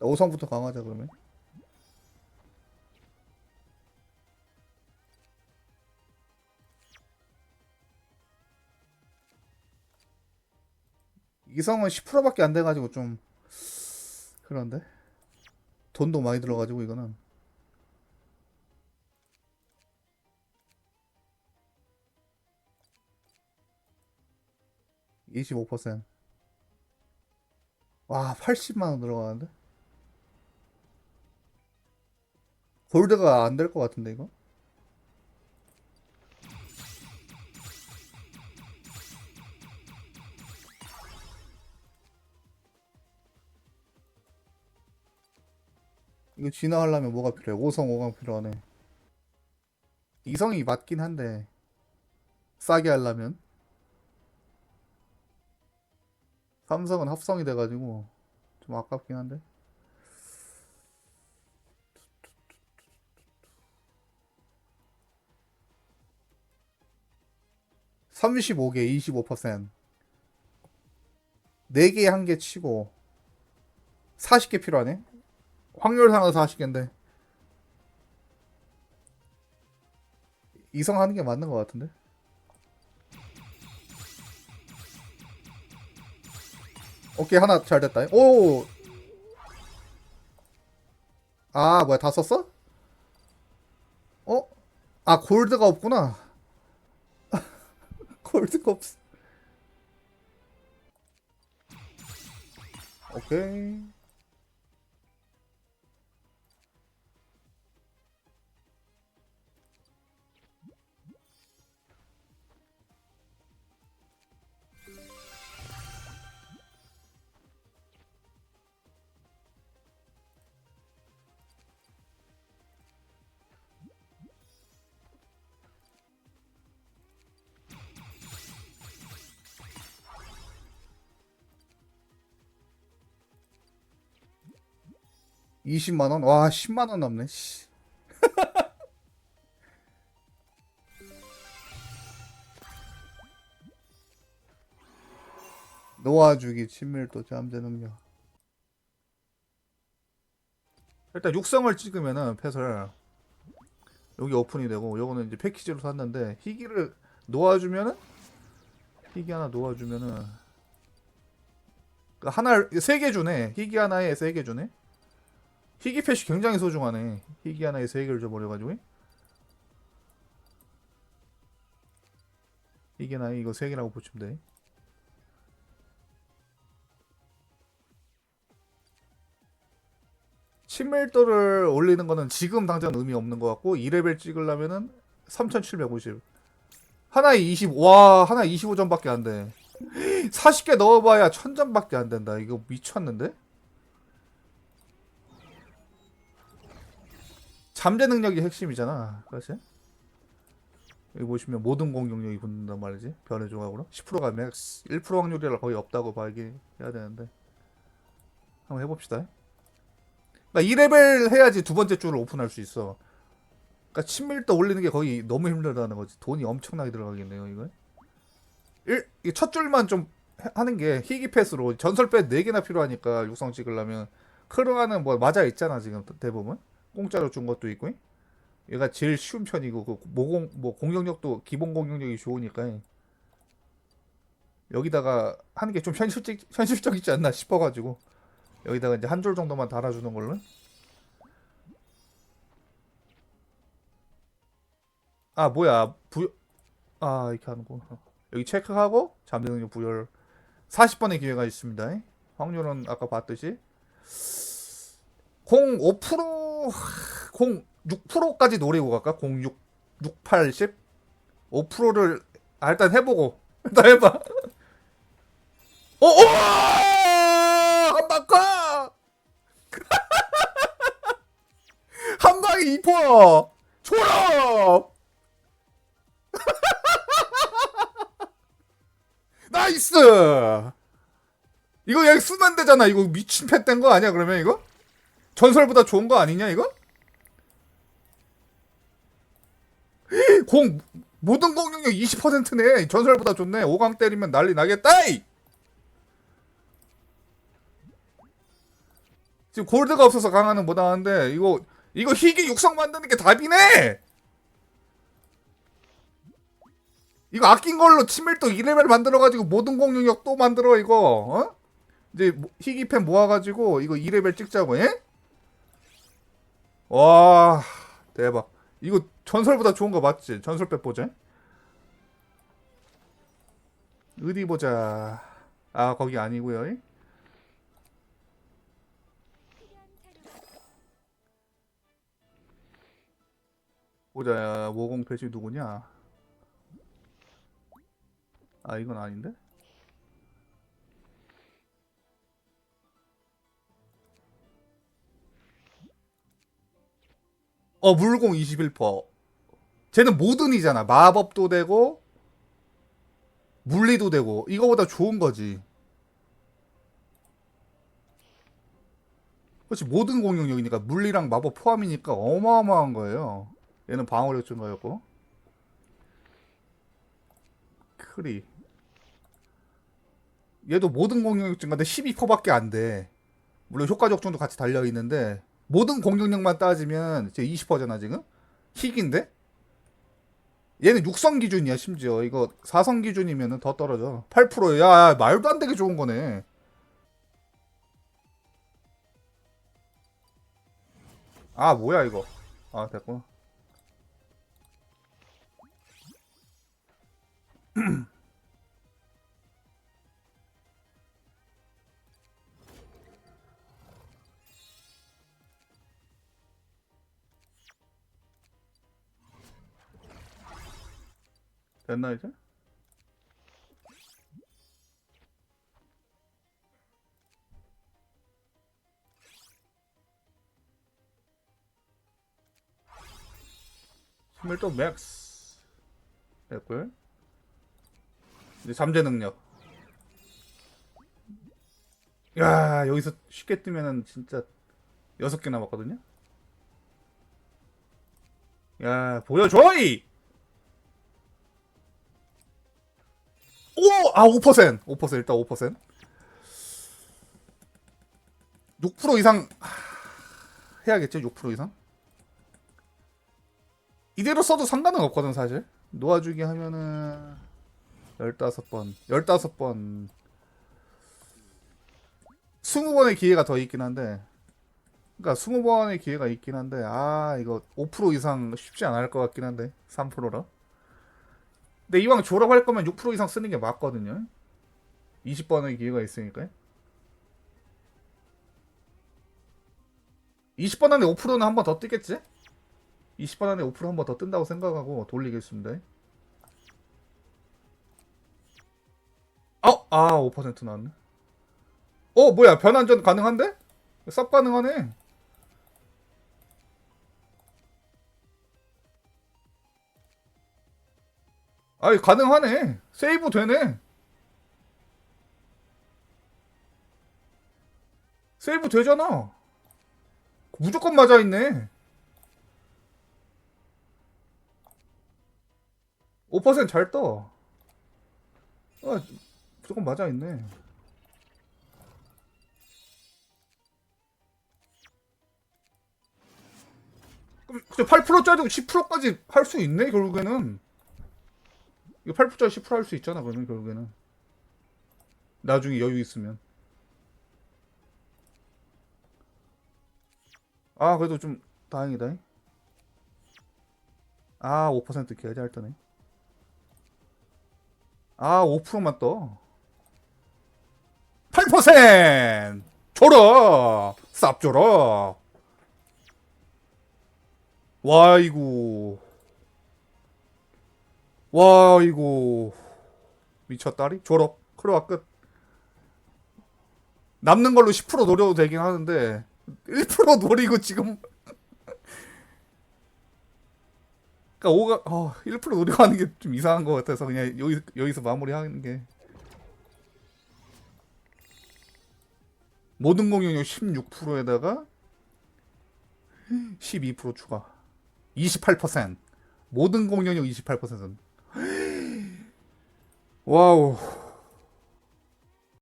오성부터 강하자 그러면. 이성은 10%밖에 안 돼가지고 좀 그런데 돈도 많이 들어가지고 이거는 25%. 와, 80만 원 들어가는데? 골드가 안 될 것 같은데 이거? 이거 진화하려면 뭐가 필요해? 5성 5강 필요하네. 이성이 맞긴 한데 싸게 하려면 삼성은 합성이 돼가지고 좀 아깝긴 한데. 삼십오 개 25%. 4개 한개 치고 40개 필요하네. 확률상은 40개인데. 이성 하는 게 맞는 것 같은데. 오케이 하나 잘 됐다. 오. 아 뭐야 다 썼어? 어? 아 골드가 없구나. 없어. 오케이. 이십만 원? 와, 10만 원 넘네. 씨. 놓아주기, 친밀도, 잠재 능력. 일단 육성을 찍으면은 펫을 여기 오픈이 되고 요거는 이제 패키지로 샀는데 희귀를 놓아주면은 희귀 하나 놓아주면은 그 하나 세 개 주네 희귀 하나에 세 개 주네 희귀 펫이 굉장히 소중하네. 희귀 하나에 세 개를 줘버려가지고. 희귀 하나에 이거 세 개라고 보시면 돼. 친밀도를 올리는 거는 지금 당장 의미 없는 것 같고 2레벨 찍으려면은 3750 하나에 20, 와 하나에 25점밖에 안 돼. 40개 넣어봐야 1000점밖에 안 된다. 이거 미쳤는데? 잠재 능력이 핵심이잖아. 그렇지? 여기 보시면 모든 공격력이 붙는단 말이지. 변의 조각으로. 10%가 맥스. 1% 확률이라 거의 없다고 발기해야 되는데. 한번 해봅시다. 그러니까 2레벨 해야지 두 번째 줄을 오픈할 수 있어. 그러니까 친밀도 올리는 게 거의 너무 힘들다는 거지. 돈이 엄청나게 들어가겠네요, 이거. 1, 첫 줄만 좀 해- 하는 게 희귀 패스로 전설 패 4개나 필요하니까 육성 찍으려면 크루아는 뭐 맞아 있잖아, 지금 대부분. 공짜로 준 것도 있고 얘가 제일 쉬운 편이고 그 모공 뭐 공격력도 기본 공격력이 좋으니까 여기다가 하는 게 좀 현실적 현실적이지 않나 싶어가지고 여기다가 이제 한 줄 정도만 달아주는 걸로? 아 뭐야. 부여 아 이렇게 하는거. 여기 체크하고 잠재 능력 부여를. 40번의 기회가 있습니다 확률은 아까 봤듯이. 05% 06%까지 노리고 갈까? 06, 6, 80? 5%를 아, 일단 해보고 일단 해봐. 어, 오! 한방 가! 한 방에 2%! 졸업! 나이스! 이거 여기 쓰면 되잖아. 이거 미친 팻된 거 아니야, 그러면 이거? 전설보다 좋은 거 아니냐 이거? 공 모든 공격력 20%네 전설보다 좋네 5강 때리면 난리 나겠다 이! 지금 골드가 없어서 강화는 못 하는데 이거 이거 희귀 육성 만드는 게 답이네. 이거 아낀 걸로 치밀도 2레벨 만들어가지고 모든 공룡력 또 만들어 이거 어? 이제 모- 희귀 펜 모아가지고 이거 2레벨 찍자고 예? 와 대박. 이거 전설보다 좋은 거 맞지? 전설 백 보자. 어디 보자. 아 거기 아니고요. 예? 보자. 모공 패시 누구냐? 아 이건 아닌데 어 물공 21% 쟤는 모든이잖아. 마법도 되고 물리도 되고. 이거보다 좋은 거지. 그렇지 모든 공격력이니까 물리랑 마법 포함이니까 어마어마한 거예요. 얘는 방어력 증가였고. 크리. 얘도 모든 공격력 증가인데 12%밖에 안 돼. 물론 효과 적 중도 같이 달려있는데 모든 공격력만 따지면 이제 20%잖아 지금? 희귀인데? 얘는 6성 기준이야 심지어. 이거 4성 기준이면 더 떨어져. 8%야 야, 말도 안 되게 좋은 거네. 아 뭐야 이거? 아 됐고 됐나 이제? 스밀도 맥스. 됐고요. 이제 잠재 능력. 야 여기서 쉽게 뜨면은 진짜 여섯 개 남았거든요? 야 보여줘 이 오! 아, 5%. 5% 일단 5%. 6% 이상 하, 해야겠죠? 6% 이상? 이대로 써도 상관은 없거든, 사실. 놓아주기 하면은 15번. 15번. 20번의 기회가 더 있긴 한데. 그러니까 20번의 기회가 있긴 한데 아, 이거 5% 이상 쉽지 않을 것 같긴 한데. 3%라. 근데 이왕 졸업할 거면 6% 이상 쓰는 게 맞거든요. 20번의 기회가 있으니까요. 20번 안에 5%는 한 번 더 뜨겠지? 20번 안에 5%한 번 더 뜬다고 생각하고 돌리겠습니다. 어? 아, 5% 나왔네. 어, 뭐야? 변환전 가능한데? 쌉 가능하네. 아이 가능하네. 세이브 되네. 세이브 되잖아. 무조건 맞아 있네. 5%잘 떠. 아, 무조건 맞아 있네. 그럼 8%짜리고 10%까지 할 수 있네 결국에는. 이거 8%짜리 10%할 수 있잖아 그러면 결국에는. 나중에 여유 있으면. 아 그래도 좀 다행이다. 아5% 개잘 떠네 아 5%만 떠8% 줘라 쌉 줘라 와 이거 와 이거. 미쳤다리? 졸업. 크로아 끝. 남는 걸로 10% 노려도 되긴 하는데 1% 노리고 지금. 그러니까 5가 어, 1% 노리고 하는 게 좀 이상한 것 같아서 그냥 여기 여기서 마무리하는 게. 모든 공격력 16%에다가 12% 추가. 28% 모든 공격력 28% 와우.